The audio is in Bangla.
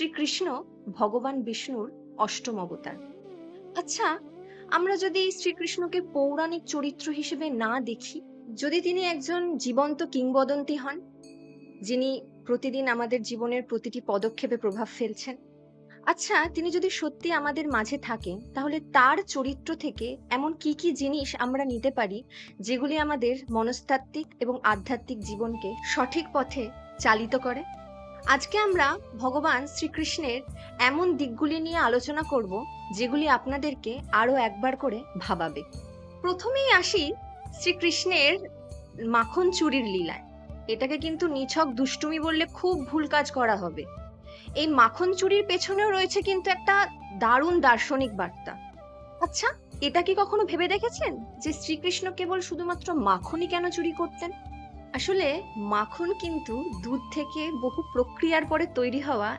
শ্রীকৃষ্ণ ভগবান বিষ্ণুর অষ্টম অবতার। আচ্ছা আমরা যদি শ্রীকৃষ্ণকে পৌরাণিক চরিত্র হিসেবে না দেখি, যদি তিনি একজন জীবন্ত কিংবদন্তি হন, যিনি প্রতিদিন আমাদের জীবনের প্রতিটি পদক্ষেপে প্রভাব ফেলছেন আচ্ছা তিনি যদি সত্যি আমাদের মাঝে থাকেন, তাহলে তার চরিত্র থেকে এমন কি কি জিনিস আমরা নিতে পারি, যেগুলি আমাদের মনস্তাত্ত্বিক এবং আধ্যাত্মিক জীবনকে সঠিক পথে চালিত করে? আজকে আমরা ভগবান শ্রীকৃষ্ণের এমন দিকগুলি নিয়ে আলোচনা করব, যেগুলি আপনাদেরকে আরও একবার করে ভাবাবে। প্রথমেই আসি শ্রীকৃষ্ণের মাখন চুরির লীলায়। এটাকে কিন্তু নিছক দুষ্টুমি বললে খুব ভুল কাজ করা হবে। এই মাখন চুরির পেছনেও রয়েছে কিন্তু একটা দারুণ দার্শনিক বার্তা। আচ্ছা এটা কি কখনো ভেবে দেখেছেন যে শ্রীকৃষ্ণ কেবল শুধুমাত্র মাখনই কেন চুরি করতেন? আসলে মাখন কিন্তু দুধ থেকে বহু প্রক্রিয়ার পরে তৈরি হওয়া